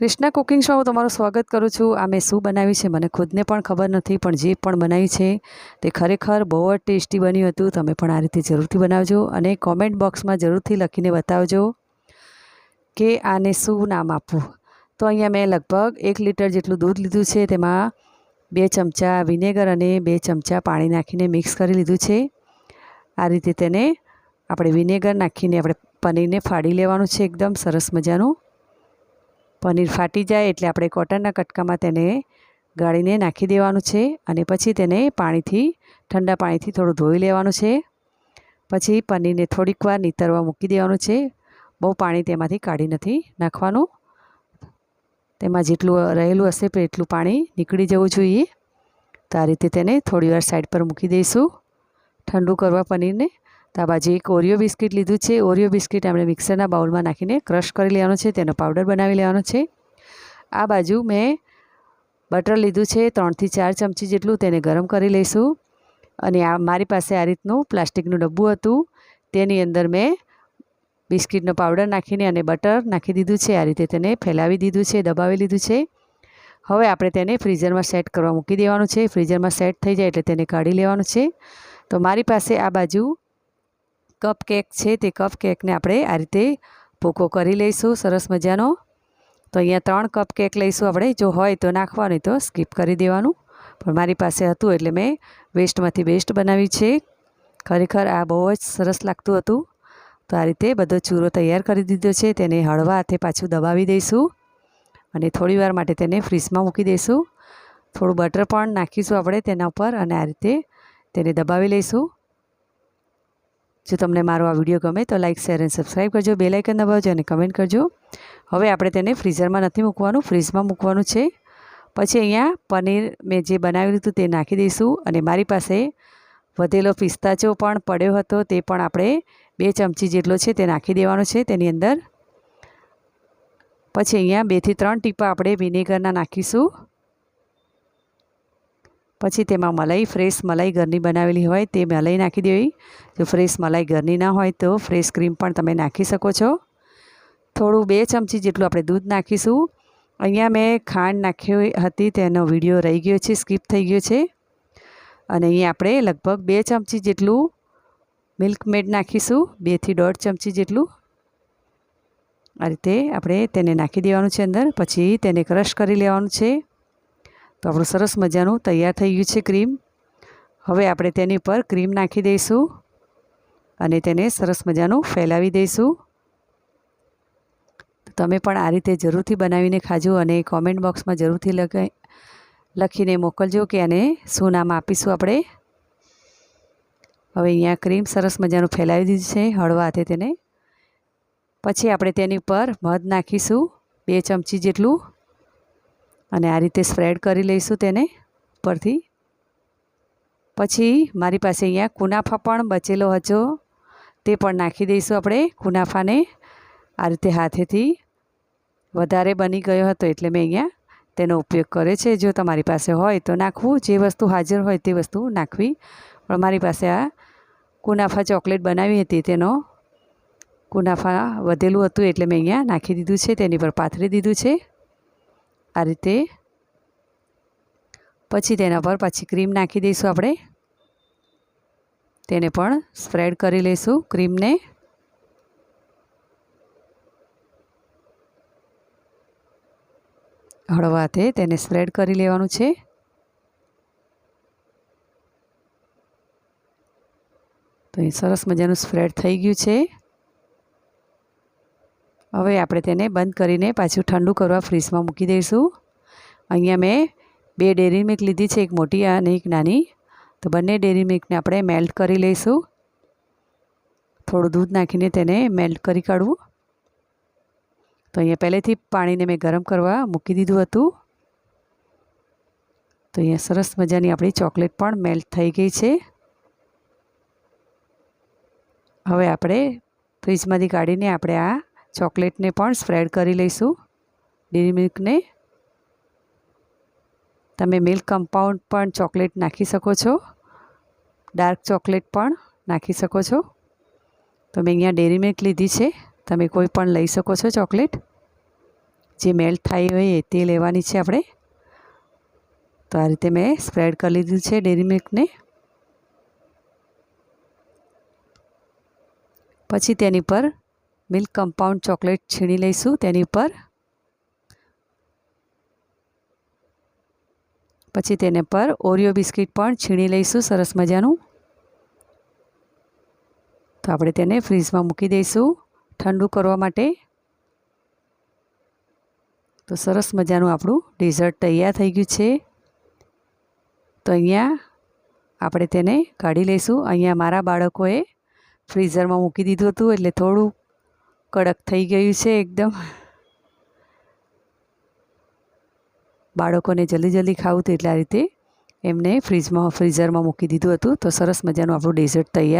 Krishna cooking શોમાં તમારું સ્વાગત કરું છું. આ મેં શું બનાવ્યું છે મને ખુદને પણ ખબર નથી, પણ જે પણ બનાવ્યું છે તે ખરેખર બહુ જ ટેસ્ટી બન્યું હતું. તમે પણ આ રીતે જરૂરથી બનાવજો અને કોમેન્ટ બોક્સમાં જરૂરથી લખીને બતાવજો કે આને શું નામ આપવું. તો અહીંયા મેં લગભગ એક લીટર જેટલું દૂધ લીધું છે. તેમાં બે ચમચા વિનેગર અને બે ચમચા પાણી નાખીને મિક્સ કરી લીધું છે. આ રીતે તેને આપણે વિનેગર નાખીને આપણે પનીરને ફાડી લેવાનું છે. એકદમ સરસ મજાનું. પનીર ફાટી જાય એટલે આપણે કોટનના કટકામાં તેને ગાળીને નાખી દેવાનું છે અને પછી તેને પાણીથી, ઠંડા પાણીથી થોડું ધોઈ લેવાનું છે. પછી પનીરને થોડીક વાર નીતરવા મૂકી દેવાનું છે. બહુ પાણી તેમાંથી કાઢી નથી નાખવાનું. તેમાં જેટલું રહેલું હશે એટલું પાણી નીકળી જવું જોઈએ. તો આ રીતે તેને થોડીવાર સાઈડ પર મૂકી દઈશું. ઠંડુ કરવા પનીરને તો આ બાજુ એક ઓરિયો બિસ્કિટ લીધું છે. ઓરિયો બિસ્કિટ આપણે મિક્સરના બાઉલમાં નાખીને ક્રશ કરી લેવાનો છે. તેનો પાવડર બનાવી લેવાનો છે. આ બાજુ મેં બટર લીધું છે. ત્રણથી ચાર ચમચી જેટલું તેને ગરમ કરી લઈશું. અને આ મારી પાસે આ રીતનું પ્લાસ્ટિકનું ડબ્બું હતું. તેની અંદર મેં બિસ્કિટનો પાવડર નાખીને અને બટર નાખી દીધું છે. આ રીતે તેને ફેલાવી દીધું છે, દબાવી લીધું છે. હવે આપણે તેને ફ્રીઝરમાં સેટ કરવા મૂકી દેવાનું છે. ફ્રીઝરમાં સેટ થઈ જાય એટલે તેને કાઢી લેવાનું છે. તો મારી પાસે આ બાજુ કપ કેક છે તે કપ કેકને આપણે આ રીતે ભૂકો કરી લઈશું. સરસ મજાનો. તો અહીંયા ત્રણ કપ કેક લઈશું આપણે. જો હોય તો નાખવાનું, તો સ્કીપ કરી દેવાનું. પણ મારી પાસે હતું એટલે મેં વેસ્ટમાંથી બેસ્ટ બનાવ્યું છે. ખરેખર આ બહુ જ સરસ લાગતું હતું. તો આ રીતે બધો ચૂરો તૈયાર કરી દીધો છે. તેને હળવા હાથે પાછું દબાવી દઈશું અને થોડીવાર માટે તેને ફ્રીઝમાં મૂકી દઈશું. થોડું બટર પણ નાખીશું આપણે તેના ઉપર અને આ રીતે તેને દબાવી લઈશું. જો તમને મારો આ વીડિયો ગમે તો લાઇક શેર અને સબસ્ક્રાઈબ કરજો બે દબાવજો અને કમેન્ટ કરજો. હવે આપણે તેને ફ્રીઝરમાં નથી મૂકવાનું ફ્રીઝમાં મૂકવાનું છે. પછી અહીંયા પનીર મેં જે બનાવ્યું હતું તે નાખી દઈશું અને મારી પાસે વધેલો પિસ્તાચો પણ પડ્યો હતો તે પણ આપણે બે ચમચી જેટલો છે તે નાખી દેવાનો છે તેની અંદર. પછી અહીંયા બેથી ત્રણ ટીપા આપણે વિનેગરના નાખીશું. પછી તેમાં મલાઈ, ફ્રેશ મલાઈ ઘરની બનાવેલી હોય તે મલાઈ નાખી દેવી. જો ફ્રેશ મલાઈ ઘરની ના હોય તો ફ્રેશ ક્રીમ પણ તમે નાખી શકો છો. થોડું બે ચમચી જેટલું આપણે દૂધ નાખીશું. અહીંયા મેં ખાંડ નાખી હતી તેનો વીડિયો રહી ગયો છે, સ્કીપ થઈ ગયો છે. અને અહીંયા આપણે લગભગ બે ચમચી જેટલું મિલ્કમેડ નાખીશું બેથી દોઢ ચમચી જેટલું. આ રીતે આપણે તેને નાખી દેવાનું છે અંદર, પછી તેને ક્રશ કરી લેવાનું છે. તો આપણું સરસ મજાનું તૈયાર થઈ ગયું છે ક્રીમ. હવે આપણે તેની પર ક્રીમ નાખી દઈશું અને તેને સરસ મજાનું ફેલાવી દઈશું. તમે પણ આ રીતે જરૂરથી બનાવીને ખાજો અને કોમેન્ટ બોક્સમાં જરૂરથી લખીને મોકલજો કે આને શું નામ આપીશું આપણે. હવે અહીંયા ક્રીમ સરસ મજાનું ફેલાવી દીધું છે, હળવા હાથે તેને. પછી આપણે તેની પર મધ નાખીશું, બે ચમચી જેટલું. અને આ રીતે સ્પ્રેડ કરી લઈશું તેને ઉપરથી પછી મારી પાસે અહીંયા કુનાફા પણ બચેલો હતો. તે પણ નાખી દઈશું આપણે કુનાફાને. આ રીતે હાથેથી વધારે બની ગયો હતો એટલે મેં અહીંયા તેનો ઉપયોગ કર્યો છે. જો તમારી પાસે હોય તો નાખવું. જે વસ્તુ હાજર હોય તે વસ્તુ નાખવી. પણ મારી પાસે આ કુનાફા ચોકલેટ બનાવી હતી તેનો કુનાફા વધેલું હતું એટલે મેં અહીંયા નાખી દીધું છે. તેની પર પાથરી દીધું છે. આ રીતે. પછી તેના પર પાછી ક્રીમ નાખી દઈશું આપણે. તેને પણ સ્પ્રેડ કરી લઈશું ક્રીમને હળવાથે તેને સ્પ્રેડ કરી લેવાનું છે. તો એ સરસ મજાનું સ્પ્રેડ થઈ ગયું છે. હવે આપણે તેને બંધ કરીને પાછું ઠંડુ કરવા ફ્રીજમાં મૂકી દઈશું. અહીંયા મેં બે ડેરી મિલ્ક લીધી છે, એક મોટી અને એક નાની. તો બંને ડેરી મિલ્કને આપણે મેલ્ટ કરી લઈશું. થોડું દૂધ નાખીને તેને મેલ્ટ કરી કાઢવું. તો અહીંયા પહેલેથી પાણીને મેં ગરમ કરવા મૂકી દીધું હતું. તો અહીંયા સરસ મજાની આપણી ચોકલેટ પણ મેલ્ટ થઈ ગઈ છે. હવે આપણે ફ્રીજમાંથી કાઢીને આપણે આ ચોકલેટને પણ સ્પ્રેડ કરી લઈશું. ડેરી મિલ્કને. તમે મિલ્ક કમ્પાઉન્ડ પણ ચોકલેટ નાખી શકો છો. ડાર્ક ચોકલેટ પણ નાખી શકો છો. તો મેં અહીંયા ડેરી મિલ્ક લીધી છે. તમે કોઈ પણ લઈ શકો છો ચોકલેટ. જે મેલ્ટ થાય હોય તે લેવાની છે આપણે. તો આ રીતે મેં સ્પ્રેડ કરી લીધું છે ડેરી મિલ્કને. પછી તેની પર મિલ્ક કમ્પાઉન્ડ ચોકલેટ છીણી લઈશું તેની ઉપર. પછી તેને પર ઓરિયો બિસ્કિટ પણ છીણી લઈશું, સરસ મજાનું. તો આપણે તેને ફ્રીજમાં મૂકી દઈશું ઠંડુ કરવા માટે. તો સરસ મજાનું આપણું ડેઝર્ટ તૈયાર થઈ ગયું છે. તો અહીંયા આપણે તેને કાઢી લઈશું. અહીંયા મારા બાળકોએ ફ્રીઝરમાં મૂકી દીધું હતું એટલે થોડું કડક થઈ ગયું છે એકદમ. બાળકોને જલ્દી જલ્દી ખાવું તેટલા રીતે એમને ફ્રીજમાં, ફ્રીઝરમાં મૂકી દીધું હતું. તો સરસ મજાનું આપણું ડેઝર્ટ તૈયાર